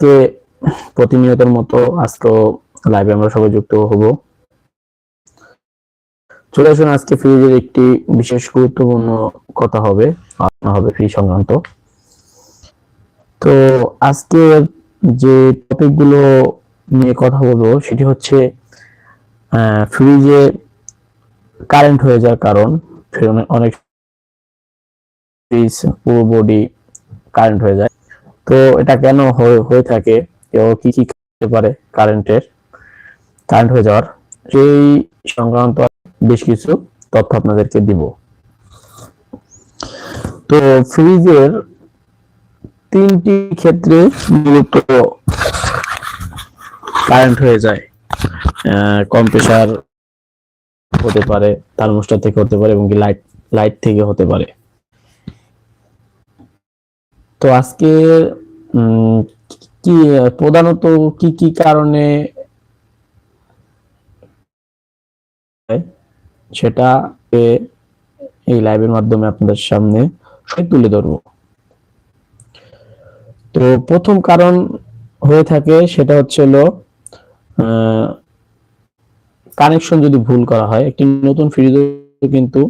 আজকে প্রতিনিয়তের মতো আজকে লাইভে আমরা সবাই যুক্ত হব। চলে আসুন, আজকে ফ্রিজের একটি বিশেষ গুরুত্বপূর্ণ কথা হবে, আলোচনা হবে ফ্রিজ সংক্রান্ত। তো আজকে যে টপিকগুলো নিয়ে কথা বলব, সেটি হচ্ছে ফ্রিজে কারেন্ট হয়ে যাওয়ার কারণ অনেক ফ্রিজ পুরো বডি কারেন্ট হয়ে যায়। তো এটা কেন হয়ে থাকে? কেউ কি কি হতে পারে কারেন্টের কারেন্ট হয়ে যাওয়ার। সেই সংক্রান্ত বেশ কিছু তথ্য আপনাদেরকে দিব। তো ফ্রিজের তিনটি ক্ষেত্রে মূলত কারেন্ট হয়ে যায়। কম্প্রেসার হতে পারে থার্মোস্টার থেকে হতে পারে, এবং লাইট লাইট থেকে হতে পারে। তো আজকে কি, প্রধানত কি কি কারণে সেটা এই লাইভের মাধ্যমে আপনাদের সামনে তুলে ধরবো। তো প্রথম কারণ হয়ে থাকে সেটা হচ্ছে হলো কানেকশন যদি ভুল করা হয়, একটি নতুন ফ্রিজে কিন্তু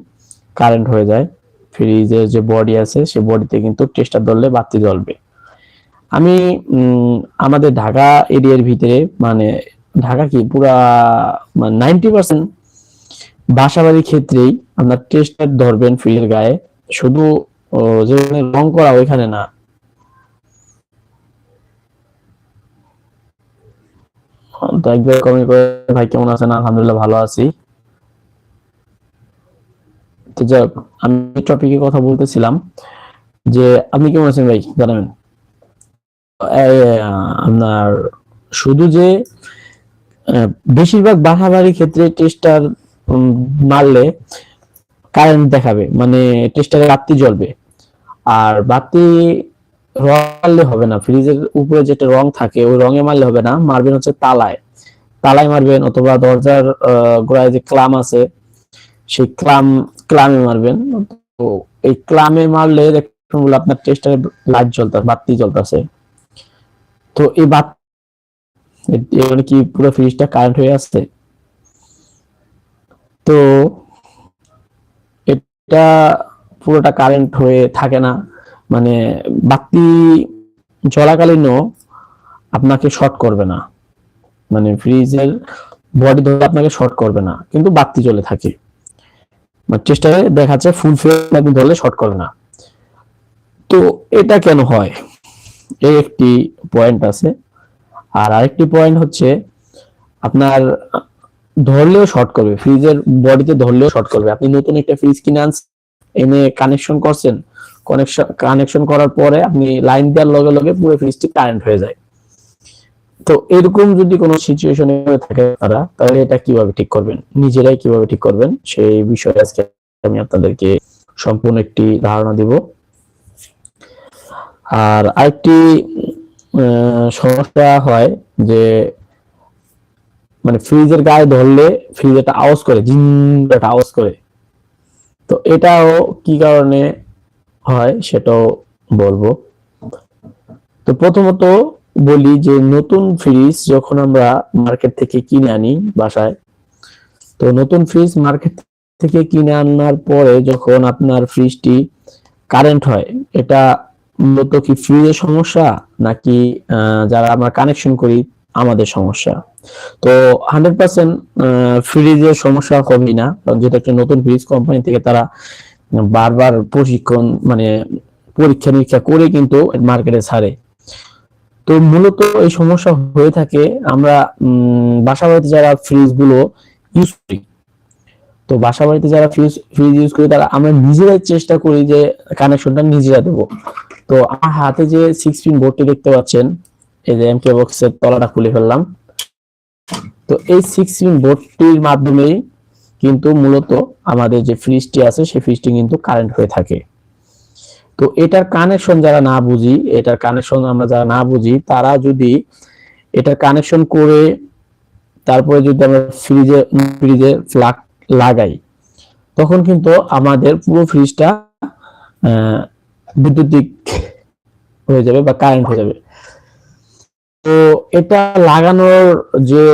কারেন্ট হয়ে যায়। ফ্রিজের যে বডি আছে, সে বডিতে কিন্তু টেস্টার ধরলে বাতি জ্বলবে আমি আমাদের ঢাকা এরিয়ার ভিতরে মানে ঢাকা কি, পুরা নাইনটি পার্সেন্ট বাসা বাড়ির ক্ষেত্রেই আপনার টেস্টার ধরবেন ফ্রিজের গায়ে। শুধু যেখানে রং করা ওইখানে না। তো একবার কমেন্ট করে, ভাই কেমন আছেন? আলহামদুলিল্লাহ ভালো আছি। তো যাই আমি টপিকে কথা বলতেছিলাম যে, আপনি কেমন আছেন ভাই? জানাবেন। আপনার শুধু যে বেশিরভাগ বাসা বাড়ির ক্ষেত্রে টেস্টার মারলে কারেন্ট দেখাবে মানে টেস্টারে বাতি জ্বলবে আর বাতি মারলে হবে না ফ্রিজের উপরে যেটা রং থাকে, ওই রঙে মারলে হবে না, মারবেন হচ্ছে তালায়। তালায় মারবেন অথবা দরজার গোড়ায় যে ক্লাম আছে, সেই ক্লাম ক্লামে মারবেন। তো এই ক্লামে মারলে দেখুন আপনার টেস্টারে লাইট জ্বলতে, বাতি জ্বলতেছে। তো এই বাতি মানে কি পুরো ফ্রিজটা কারেন্ট হয়ে আসছে? তো এটা পুরোটা কারেন্ট হয়ে থাকে না। মানে বাতি চলাকালীনও আপনাকে শর্ট করবে না। মানে ফ্রিজের বডি ধরে আপনাকে শর্ট করবে না। কিন্তু বাতি জ্বলে থাকে। চেষ্টায় দেখাচ্ছে ফুল ফ্লেম আপনি ধরলে শর্ট করে না। তো এটা কেন হয়? এই একটি পয়েন্ট আছে। আর আরেকটি পয়েন্ট হচ্ছে আপনার ধরলেও শর্ট করবে ফ্রিজের বডিতে ধরলেও শর্ট করবে। আপনি নতুন একটা ফ্রিজ কিনে আনছেন, এনে কানেকশন করছেন কানেকশন কানেকশন করার পরে আপনি লাইন দেওয়ার লগে লগে পুরো ফ্রিজটি কারেন্ট হয়ে যায়। তো এরকম যদি কোনো সিচুয়েশনে থাকে তারা, তাহলে এটা কীভাবে ঠিক করবেন? নিজেরাই কীভাবে ঠিক করবেন? সেই বিষয়ে আজকে আমি আপনাদেরকে সম্পূর্ণ একটি ধারণা দিব। আর আরেকটি সমস্যা হয় যে মানে ফ্রিজের গায়ে ধরলে ফ্রিজ একটা আওয়াজ করে জিন একটা আওয়াজ করে। তো এটাও কি কারণে হয় সেটাও বলব। তো প্রথমত বলি যে নতুন ফ্রিজ যখন আমরা মার্কেট থেকে কিনে আনি বাসায়, তো নতুন ফ্রিজ মার্কেট থেকে কিনে আনার পরে যখন আপনার ফ্রিজটি কারেন্ট হয়, এটা মূলত কি ফ্রিজের সমস্যা নাকি যারা আমরা কানেকশন করি, আমাদের সমস্যা? তো হান্ড্রেড পার্সেন্ট ফ্রিজের সমস্যা হবেই না, কারণ যেটা একটা নতুন ফ্রিজ কোম্পানি থেকে তারা বারবার প্রশিক্ষণ মানে পরীক্ষা নিরীক্ষা করে কিন্তু মার্কেটে ছাড়ে। তো মূলত এই সমস্যা হয়ে থাকে আমরা বাসা বাড়িতে যারা ফ্রিজগুলো ইউজ করি, তো বাসা বাড়িতে যারা ফ্রিজ ফ্রিজ ইউজ করি, তারা, আমরা নিজেরাই চেষ্টা করি যে কানেকশনটা নিজেরা দেবো। তো আমার হাতে যে সিক্স পিন বোর্ডটি দেখতে পাচ্ছেন, এই যে এমকে বক্সের তলাটা খুলে ফেললাম। তো এই সিক্স পিন বোর্ডটির মাধ্যমেই কিন্তু মূলত আমাদের যে ফ্রিজটি আছে, সেই ফ্রিজটি কিন্তু কারেন্ট হয়ে থাকে। তো এটার কানেকশন যারা না বুঝি, এটার কানেকশন আমরা যারা না বুঝি, তারা যদি এটার কানেকশন করে তারপরে যদি আমরা ফ্রিজে ফ্রিজে ফ্লাগ লাগাই, তখন কিন্তু আমাদের পুরো ফ্রিজটা বৈদ্যুতিক হয়ে যাবে বা কারেন্ট হয়ে যাবে। তো এটা লাগানোর যে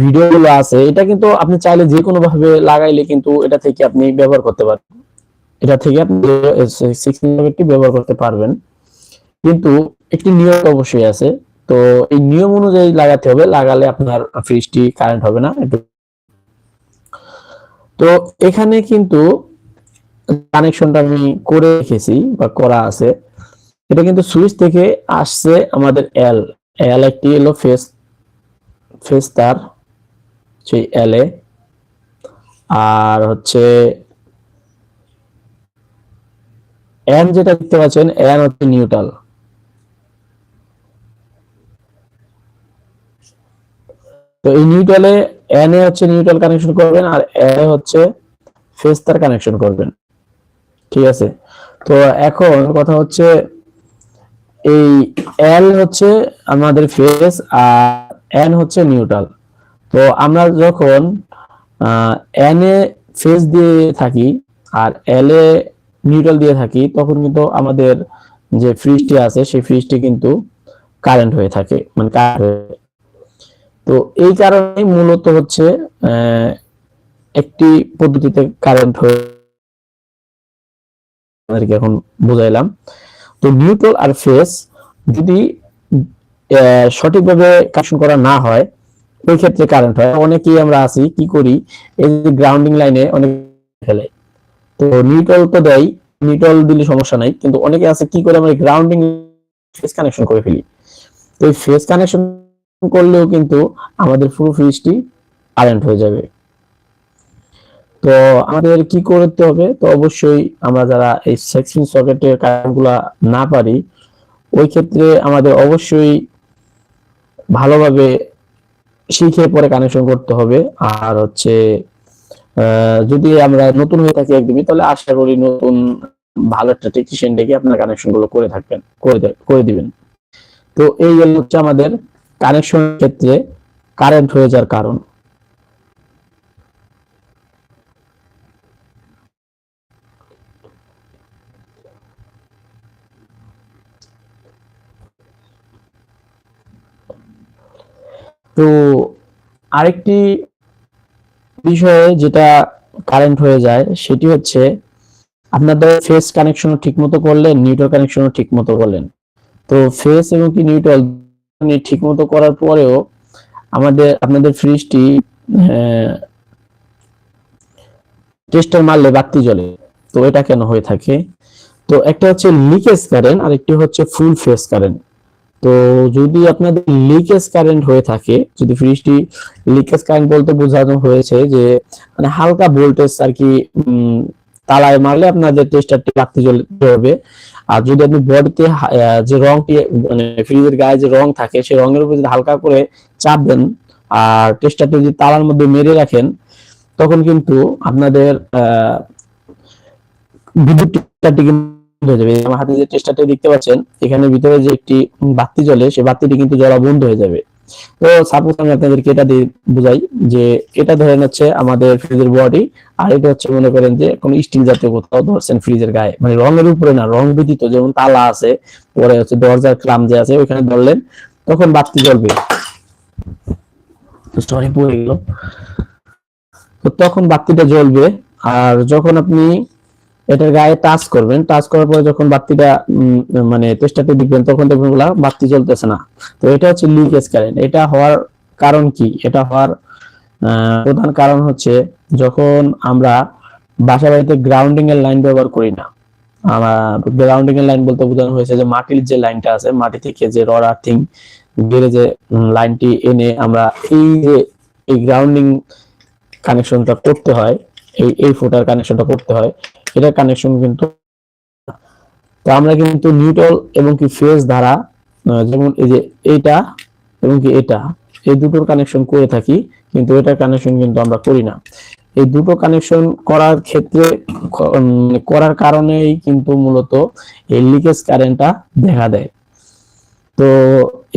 ভিডিওগুলো আছে, এটা কিন্তু আপনি চাইলে যে কোনো ভাবে লাগাইলে কিন্তু এটা থেকে আপনি ব্যবহার করতে পারবেন এটা থেকে আপনি সিক্সটিন ব্যবহার করতে পারবেন। কিন্তু একটি নিয়ম অবশ্যই আছে। তো এই নিয়ম অনুযায়ী লাগাতে হবে। লাগালে আপনার ফ্রিজটি কারেন্ট হবে না। তো এখানে কিন্তু কানেকশনটা আমি করে রেখেছি বা করা আছে। এটা কিন্তু সুইচ থেকে আসছে আমাদের এল এল একটি এলো ফেস ফেস তার, সেই এল আর হচ্ছে এন যেটা দেখতে পাচ্ছেন এন হচ্ছে নিউট্রাল তো এই নিউট্রালে এন এ হচ্ছে নিউট্রাল কানেকশন করবেন আর এ হচ্ছে ফেস তার কানেকশন করবেন। ঠিক আছে? তো এখন কথা হচ্ছে এই এল হচ্ছে আমাদের ফেস আর এন হচ্ছে নিউট্রাল তো আমরা যখন এন এ ফেস দিয়ে থাকি আর এল এ নিউট্রাল দিয়ে থাকি, তখন কিন্তু আমাদের যে ফ্রিজটি আছে, সেই ফ্রিজটি কিন্তু কারেন্ট হয়ে থাকে মানে তো এই কারণে মূলত হচ্ছে একটি পদ্ধতিতে কারেন্ট হয়ে আপনাদেরকে এখন বুঝাইলাম। তো নিউট্রাল আর ফেস যদি সঠিকভাবে কানেকশন করা না হয়, ওই ক্ষেত্রে কারেন্ট হয়। অনেকেই আমরা আছি, কি করি, এই গ্রাউন্ডিং লাইনে অনেক ফেলে। তো নিউট্রাল তো দেয় নিউট্রাল দিলে সমস্যা নাই, কিন্তু অনেকে আছে কি করে আমরা গ্রাউন্ডিং ফেস কানেকশন করে ফেলি। তো এই ফেস কানেকশন করলেও কিন্তু আমাদের পুরো ফ্রিজটি কারেন্ট হয়ে যাবে। তো আমাদের কি করতে হবে? তো অবশ্যই আমরা যারা এই সেকশন সকেটের কারেন্টগুলা না পারি, ওই ক্ষেত্রে আমাদের অবশ্যই ভালোভাবে শিখে পরে কানেকশন করতে হবে। আর হচ্ছে যদি আমরা নতুন হয়ে থাকি একদমই তাহলে আশা করি নতুন ভালো একটা টেকনিশিয়ান ডেকে আপনার কানেকশনগুলো করে থাকবেন, করে দিবেন। তো এই গেল হচ্ছে আমাদের কানেকশন ক্ষেত্রে কারেন্ট হয়ে যাওয়ার কারণ। তো আরেকটি বিষয়ে যেটা কারেন্ট হয়ে যায়, সেটি হচ্ছে আপনাদের ফেস কানেকশন ঠিক মতো করলেন নিউট্রাল কানেকশনও ঠিক মতো করলেন। তো ফেস এবং কি নিউট্রাল ঠিক মতো করার পরেও আমাদের, আপনাদের ফ্রিজটি টেস্টার মারলে বাতি জ্বলে। তো এটা কেন হয়ে থাকে? তো একটা হচ্ছে লিকেজ কারেন্ট আর একটি হচ্ছে ফুল ফেস কারেন্ট তো যদি আপনাদের লিকেজ কারেন্ট হয়ে থাকে, যদি ফ্রিজটি লিকেজ কারেন্ট বলতে বোঝানো হয়েছে যে মানে হালকা ভোল্টেজ আর কি তালায় মারলে আপনাদের টেস্টারটি জ্বলতে হবে আর যদি আপনি বডিতে যে রংটি মানে ফ্রিজের গায়ে যে রং থাকে, সেই রঙের উপর যদি হালকা করে চাপ দেন, আর টেস্টারটি যদি তালার মধ্যে মেরে রাখেন, তখন কিন্তু আপনাদের বিদ্যুৎ হয়ে যাবে। আমার হাতে যে টেস্টারটি দেখতে পাচ্ছেন, এখানে ভিতরে যে একটি বাতি জ্বলে সেই বাতিটি কিন্তু জ্বলা বন্ধ হয়ে যাবে। তো সাপোজ আমি আপনাদেরকে এটা দিয়ে বুঝাই যে এটা ধরেন হচ্ছে আমাদের ফ্রিজের বডি আর এটা হচ্ছে মনে করেন যে কোনো স্টিল জাতীয় কোথাও ধরছেন ফ্রিজের গায়ে। মানে রঙের উপরে না, রং ব্যতীত, যেমন তালা আছে, পরে হচ্ছে দরজার ক্লাম যে আছে, ওইখানে ধরলেন, তখন বাতি জ্বলবে। সরি পড়ে গেল। তো তখন বাতিটা জ্বলবে, আর যখন আপনি এটার গায়ে টাচ করবেন টাচ করার পরে যখন বাতিটা মানে টেস্টারটি দেখবেন তখন দেখবেন ওগুলা বাতি জ্বলতেছে না। তো এটা হচ্ছে লিকেজ কারেন্ট এটা হওয়ার কারণ কি? এটা হওয়ার প্রধান কারণ হচ্ছে যখন আমরা বাসা বাড়িতে গ্রাউন্ডিং এর লাইন ব্যবহার করি না। গ্রাউন্ডিং এর লাইন বলতে বোঝানো হয়েছে যে মাটির যে লাইনটা আছে, মাটি থেকে যে রড আর্থিং গেড়ে যে লাইনটি এনে আমরা এই যে, এই গ্রাউন্ডিং কানেকশনটা করতে হয়, এই এই ফুটার কানেকশনটা করতে হয় এটার কানেকশন কিন্তু তো আমরা কিন্তু নিউট্রাল এবং কি ফেজ দ্বারা যেমন এই যে এইটা এবং কি এটা, এই দুটোর কানেকশন করে থাকি, কিন্তু এটার কানেকশন কিন্তু আমরা করি না। এই দুটো কানেকশন করার ক্ষেত্রে করার কারণেই কিন্তু মূলত এই লিকেজ কারেন্টটা দেখা দেয়। তো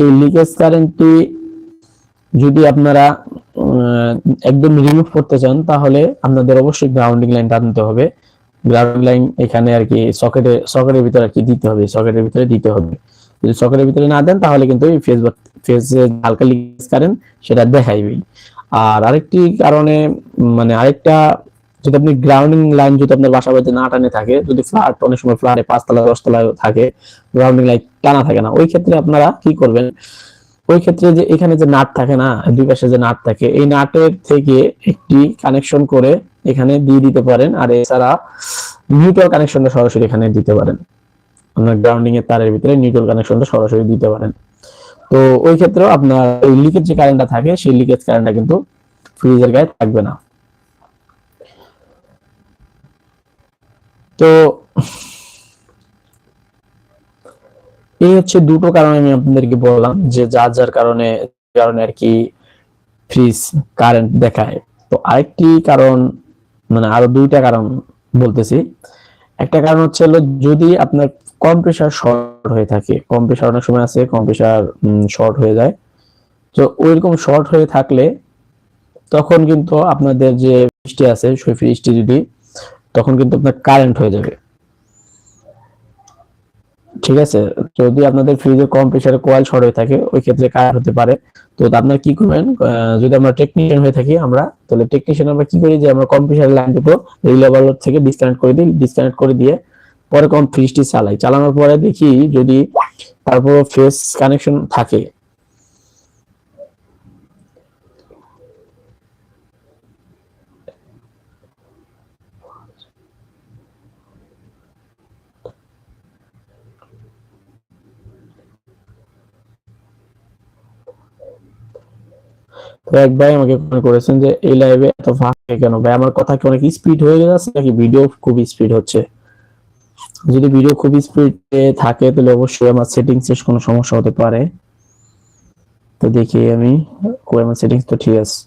এই লিকেজ কারেন্টটি যদি আপনারা একদম রিমুভ করতে চান, তাহলে আপনাদের অবশ্যই গ্রাউন্ডিং লাইন টানতে হবে। গ্রাউন্ডিং লাইন এখানে আর কি সকেটে সকেটের ভিতরে আর কি দিতে হবে সকেটের ভিতরে দিতে হবে। যদি সকেটের ভিতরে না দেন, তাহলে কিন্তু এই ফেস হালকা লিকেজ কারেন্ট সেটা দেখাইবেই। আর আরেকটি কারণে মানে আরেকটা, যদি আপনি গ্রাউন্ডিং লাইন যদি আপনার বাসা বাড়িতে না টানে থাকে, যদি ফ্ল্যাট অনেক সময় ফ্ল্যাটে পাঁচতলা দশতলায় থাকে গ্রাউন্ডিং লাইন টানা থাকে না, ওই ক্ষেত্রে আপনারা কি করবেন? ওই ক্ষেত্রে যে এখানে যে নাট থাকে না, দুই পাশে যে নাট থাকে, এই নাটের থেকে একটি কানেকশন করে এখানে দিয়ে দিতে পারেন, আর এছাড়া নিউট্রাল কানেকশনটা সরাসরি এখানে দিতে পারেন। আপনার গ্রাউন্ডিং এর তারের ভিতরে নিউট্রাল কানেকশনটা সরাসরি দিতে পারেন। তো ওই ক্ষেত্রেও আপনার ওই লিকেজ যে কারেন্টটা থাকে, সেই লিকেজ কারেন্টটা কিন্তু ফ্রিজের গায়ে থাকবে না। তো এই হচ্ছে দুটো কারণে আমি আপনাদেরকে বললাম যে যার যার কারণে কারণে আর কি ফ্রিজ কারেন্ট দেখায়। তো আরেকটি কারণ মানে আরও দুইটা কারণ বলতেছি। একটা কারণ হচ্ছে হলো যদি আপনার কম্প্রেসার শর্ট হয়ে থাকে কম্প্রেসার অনেক সময় আছে কম্প্রেসার শর্ট হয়ে যায়। তো ওইরকম শর্ট হয়ে থাকলে তখন কিন্তু আপনাদের যে বৃষ্টি আছে সেই ফ্রিজটি যদি, তখন কিন্তু আপনার কারেন্ট হয়ে যাবে। ঠিক আছে? যদি আপনাদের ফ্রিজে কম প্রেসারে কয়েল শর্ট হয়ে থাকে, ওই ক্ষেত্রে কারেন্ট হতে পারে। তো আপনারা কি করবেন? যদি আমরা টেকনিশিয়ান হয়ে থাকি আমরা, তাহলে টেকনিশিয়ান আমরা কি করি যে আমরা কম কম্প্রেসার লাইন দুটো রিলেবল থেকে ডিসকানেক্ট করে দিই ডিসকানেক্ট করে দিয়ে পরে কম ফ্রিজটি চালাই। চালানোর পরে দেখি যদি তারপর ফেস কানেকশন থাকে তো এক ভাই আমাকে করেছেন যে, এই লাইভে এত ফাঁকে কেন? ভাই, আমার কথা কি অনেক স্পিড হয়ে যাচ্ছে নাকি ভিডিও খুব স্পিড হচ্ছে? যদি ভিডিও খুব স্পিড থাকে, তাহলে অবশ্যই আমার সেটিংস এর কোনো সমস্যা হতে পারে। তো দেখি আমি আমার সেটিংস তো ঠিক আছে।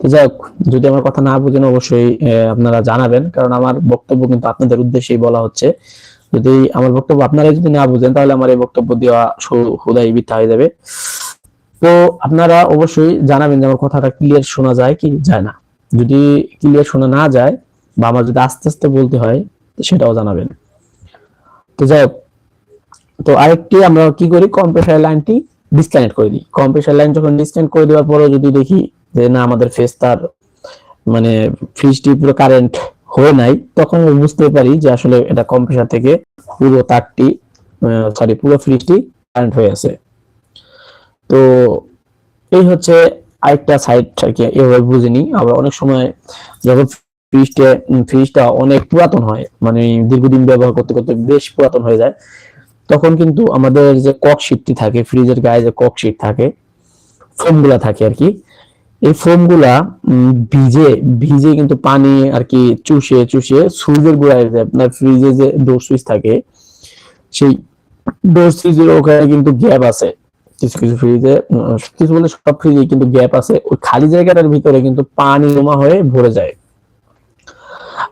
তো যাই হোক, যদি আমার কথা না বুঝেন, অবশ্যই আপনারা জানাবেন। কারণ আমার বক্তব্য কিন্তু আপনাদের উদ্দেশ্যেই বলা হচ্ছে। যদি আমার বক্তব্য আপনারা যদি না বুঝেন, তাহলে আমার এই বক্তব্য দেওয়া হুদাই মিথ্যা হয়ে যাবে। তো আপনারা অবশ্যই জানাবেন যে আমার কথাটা ক্লিয়ার শোনা যায় কি যায় না। যদি ক্লিয়ার শোনা না যায় বা আমার যদি আস্তে আস্তে বলতে হয় সেটাও জানাবেন। তো যাই হোক, তো আরেকটি আমরা কি করি? কম্প্রেসার লাইনটি ডিসকানেক্ট করে দিই। কম্প্রেসার লাইন যখন ডিসকানেক্ট করে দেওয়ার পরে যদি দেখি যে না, আমাদের ফেস তার মানে ফ্রিজটি পুরো কারেন্ট হয়ে নাই, তখন আমি বুঝতে পারি যে আসলে এটা কম্প্রেসার থেকে পুরো তারটি সরি পুরো ফ্রিজটি কারেন্ট হয়ে আছে। তো এই হচ্ছে আরেকটা সাইড আর কি এভাবে বুঝিনি। আবার অনেক সময় যখন ফ্রিজটা ফ্রিজটা অনেক পুরাতন হয় মানে দীর্ঘদিন ব্যবহার করতে করতে বেশ পুরাতন হয়ে যায় তখন কিন্তু আমাদের যে কক শীটটি থাকে ফ্রিজের গায়ে যে কক শীট থাকে ফোমগুলা থাকে আর কি এই ফোমগুলা উম, ভিজে ভিজে কিন্তু পানি আর কি চুষে চুষে সুইচের গোড়ায় আপনার ফ্রিজে যে ডোর সুইচ থাকে সেই ডোর সুইচের ওখানে কিন্তু গ্যাপ আছে। কিছু কিছু ফ্রিজে কিছু বলে সব ফ্রিজে কিন্তু গ্যাপ আছে। ওই খালি জায়গাটার ভিতরে কিন্তু পানি জমা হয়ে ভরে যায়।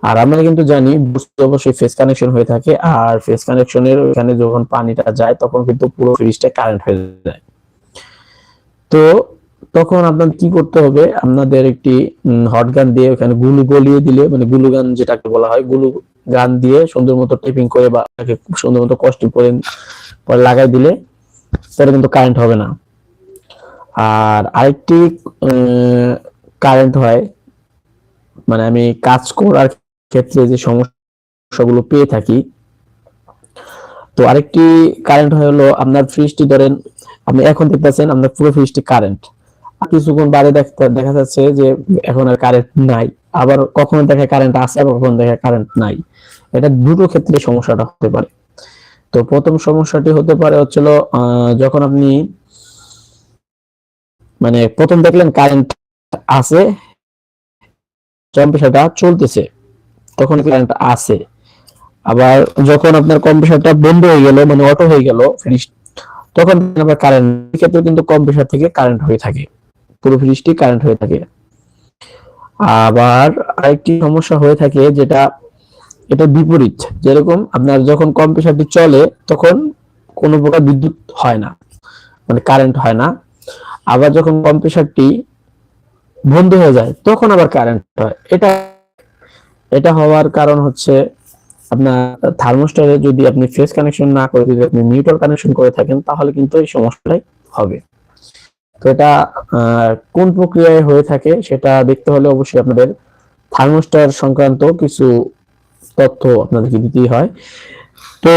আর আমরা কিন্তু জানি, বুঝতে অবশ্যই ফেস কানেকশন হয়ে থাকে। আর ফেস কানেকশনের ওখানে যখন পানিটা যায়, তখন কিন্তু পুরো ফ্রিজটা কারেন্ট হয়ে যায়। তো তখন আপনার কি করতে হবে? আপনাদের একটি হট গান দিয়ে ওখানে গুলু গলিয়ে দিলে মানে গুলু গান যেটাকে বলা হয়, গুলু গান দিয়ে সুন্দর মতো টেপিং করে বা সুন্দর মতো কষ্ট করে লাগাই দিলে তাহলে কিন্তু কারেন্ট হবে না। আর আরেকটি কারেন্ট হয় মানে আমি কাজ করার ক্ষেত্রে যে সমস্যাগুলো পেয়ে থাকি। তো আরেকটি কারেন্ট হলো আপনার ফ্রিজটি ধরেন, আপনি এখন দেখতেছেন আপনার পুরো ফ্রিজটি কারেন্ট কিছুক্ষণ বাদে দেখা যাচ্ছে যে এখন আর কারেন্ট নাই। আবার কখনো দেখে কারেন্ট আছে আবার কখনো দেখে কারেন্ট নাই। এটা দুটো ক্ষেত্রে সমস্যাটা হতে পারে। তো প্রথম সমস্যাটি হতে পারে হচ্ছিল যখন আপনি মানে প্রথম দেখলেন কারেন্ট আছে কম্প্রেসারটা চলতেছে, তখন কারেন্ট আছে। আবার যখন আপনার কম্প্রেসারটা বন্ধ হয়ে গেল মানে অটো হয়ে গেল ফ্রিজ তখন আবার কারেন্ট ক্ষেত্রে কিন্তু কম্প্রেসার থেকে কারেন্ট হয়ে থাকে, পুরো ফ্রিজটি কারেন্ট হয়ে থাকে। আবার আরেকটি সমস্যা হয়ে থাকে, যেটা এটা বিপরীত। যেরকম আপনার যখন কম্প্রেসারটি চলে, তখন কোনো প্রকার বিদ্যুৎ হয় না মানে কারেন্ট হয় না। আবার যখন কম্প্রেসারটি বন্ধ হয়ে যায়, তখন আবার কারেন্ট হয়। এটা এটা হওয়ার কারণ হচ্ছে আপনার থার্মোস্টারে যদি আপনি ফেস কানেকশন না করে, যদি আপনি নিউট্রাল কানেকশন করে থাকেন, তাহলে কিন্তু এই সমস্যাটাই হবে। তো এটা কোন প্রক্রিয়ায় হয়ে থাকে, সেটা দেখতে হলে অবশ্যই আপনাদের থার্মোস্টার সংক্রান্ত কিছু তথ্য আপনাদেরকে দিতেই হয়। তো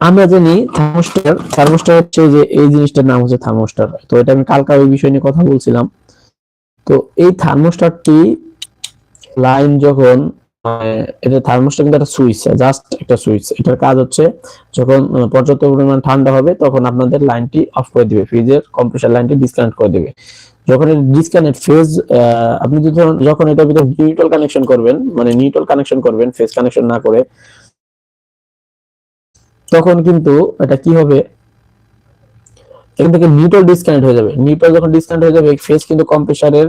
আমরা জানি থার্মোস্টার থার্মোস্টার হচ্ছে যে এই জিনিসটার নাম হচ্ছে থার্মোস্টার। তো এটা আমি কালকা ওই বিষয় নিয়ে কথা বলছিলাম। তো এই থার্মোস্টারটি লাইন যখন এটা থার্মোস্টার কিন্তু একটা সুইচ, জাস্ট একটা সুইচ। এটার কাজ হচ্ছে যখন পর্যাপ্ত পরিমাণ ঠান্ডা হবে তখন আপনাদের লাইনটি অফ করে দিবে, ফ্রিজের কম্প্রেসার লাইনটি ডিসকানেক্ট করে দিবে। যখন ডিসকানেক্ট ফেজ আপনি যখন এটার ভিতরে নিউট্রাল কানেকশন করবেন মানে নিউট্রাল কানেকশন করবেন ফেজ কানেকশন না করে, তখন কিন্তু এটা কি হবে? এখান থেকে নিউট্রাল ডিসকানেক্ট হয়ে যাবে। নিউট্রাল যখন ডিসকানেক্ট হয়ে যাবে ফেজ কিন্তু কম্প্রেসারের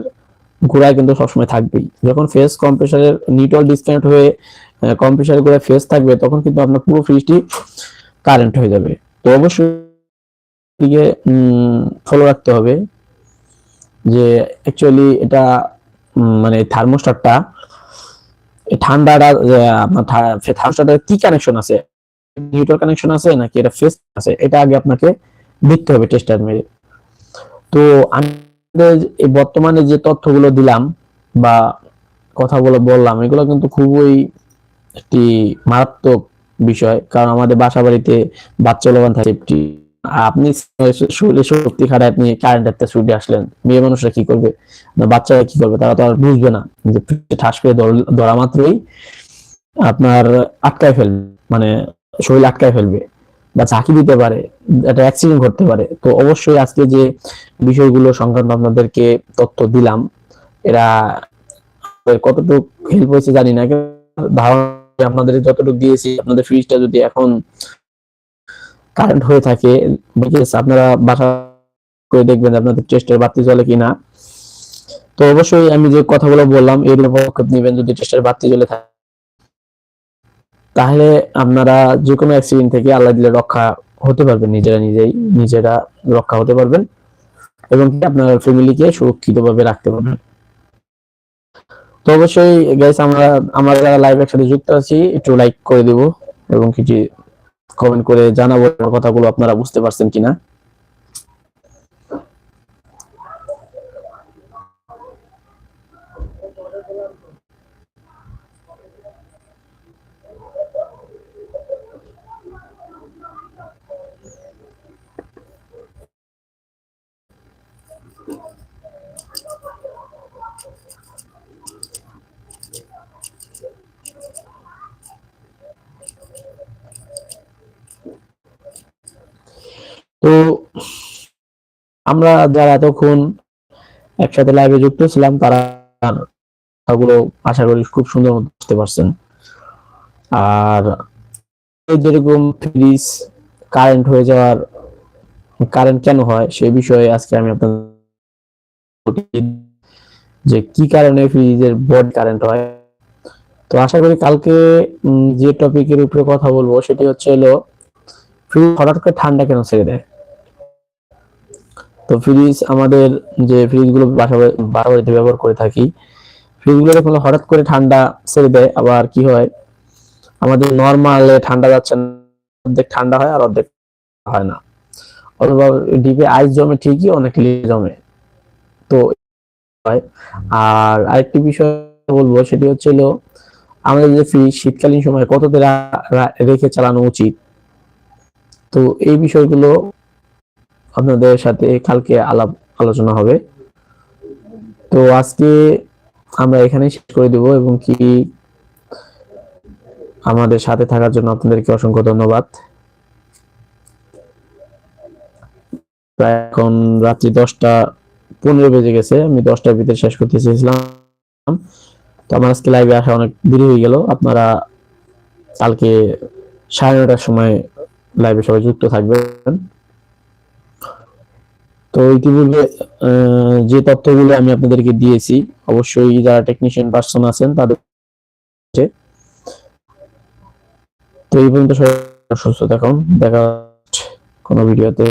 গোড়ায় কিন্তু সবসময় থাকবেই। যখন ফেজ কম্প্রেসারের নিউট্রাল ডিসকানেক্ট হয়ে কম্প্রেসারের গোড়ায় ফেজ থাকবে, তখন কিন্তু আপনার পুরো ফ্রিজটি কারেন্ট হয়ে যাবে। তো অবশ্যই ফলো রাখতে হবে। যে অ্যাকচুয়ালি এটা মানে থার্মোস্টারটা ঠান্ডাটা আপনার থার্মোস্টারটার কি কানেকশন আছে? নিউট্রাল কানেকশন আছে নাকি এটা ফেস আছে? এটা আগে আপনাকে দেখতে হবে টেস্টার মেরে তো এই বর্তমানে যে তথ্যগুলো দিলাম বা কথাগুলো বললাম, এগুলো কিন্তু খুবই একটি মারাত্মক বিষয়। কারণ আমাদের বাসা বাড়িতে বাচ্চা লোকান থাকে আপনি শরীরে শক্তি খাটায় আপনি কারেন্ট একটা ছুটে আসলেন। মেয়ে মানুষরা কি করবে? বাচ্চারা কি করবে? তারা তো আর বুঝবে না যে ঠাস করে ধর- ধরা মাত্রই আপনার আটকায় ফেলবে মানে শরীর আটকায় ফেলবে বা চাকি দিতে পারে, একটা অ্যাক্সিডেন্ট ঘটতে পারে। তো অবশ্যই আজকে যে বিষয়গুলো সংক্রান্ত আপনাদেরকে তথ্য দিলাম, এরা কতটুকু হেল্প হয়েছে জানি না ধারণা আপনাদের যতটুকু দিয়েছি, আপনাদের ফ্রিজটা যদি এখন কারেন্ট হয়ে থাকে আপনারা বাসা করে দেখবেন আপনাদের টেস্টের বাতি জ্বলে কিনা। তো অবশ্যই আমি যে কথাগুলো বললাম এর পদক্ষেপ নেবেন যদি টেস্টের বাতি জ্বলে থাকে। তাহলে আপনারা যে কোনো অ্যাক্সিডেন্ট থেকে আল্লাহ দিলে রক্ষা হতে পারবেন, নিজেরা নিজেই, নিজেরা রক্ষা হতে পারবেন এবং আপনার ফ্যামিলিকে সুরক্ষিতভাবে রাখতে পারবেন। তো অবশ্যই গাইস আমরা আমরা যারা লাইভ একসাথে যুক্ত আছি, একটু লাইক করে দিব এবং কিছু কমেন্ট করে জানাব কথাগুলো আপনারা বুঝতে পারছেন কিনা। তো আমরা যারা এতক্ষণ একসাথে লাইভে যুক্ত ছিলাম, তারা কথাগুলো আশা করি খুব সুন্দর মতো বুঝতে পারছেন। আর যেরকম ফ্রিজ কারেন্ট হয়ে যাওয়ার কারেন্ট কেন হয় সেই বিষয়ে আজকে আমি আপনাদের যে কি কারণে ফ্রিজের বডি কারেন্ট হয়, তো আশা করি কালকে যে টপিকের উপরে কথা বলব সেটি হচ্ছে হলো ফ্রিজ হঠাৎ করে ঠান্ডা কেন ছেড়ে দেয়? তো ফ্রিজ আমাদের যে ফ্রিজগুলো বাসা বাড়িতে ব্যবহার করে থাকি ফ্রিজগুলো যখন হঠাৎ করে ঠান্ডা ছেড়ে দেয় আবার কি হয়? আমাদের নর্মালে ঠান্ডা যাচ্ছে না, অর্ধেক ঠান্ডা হয় আর অর্ধেক হয় না। অথবা ডিপে আইস জমে ঠিকই অনেক জমে। তো হয়। আর আরেকটি বিষয় বলব সেটি হচ্ছিল আমাদের যে ফ্রিজ শীতকালীন সময় কততে রেখে চালানো উচিত? তো এই বিষয়গুলো আপনাদের সাথে কালকে আলাপ আলোচনা হবে। তো আজকে আমরা এখানে শেষ করে দেব এবং কি আমাদের সাথে থাকার জন্য আপনাদেরকে অসংখ্য ধন্যবাদ। এখন রাত্রি দশটা পনেরো বেজে গেছে, আমি দশটার ভিতরে শেষ করতে চেয়েছিলাম। তো আমার আজকে লাইভে আসা অনেক দেরি হয়ে গেল, আপনারা কালকে সাড়ে নটার সময় লাইভে সবাই যুক্ত থাকবেন। তো ইতিপূর্বে যে তথ্যগুলো আমি আপনাদেরকে দিয়েছি, অবশ্যই যারা টেকনিশিয়ান পার্সন আছেন তাদের তো এই পর্যন্ত সুস্থ থাকুন। দেখা কোনো ভিডিওতে।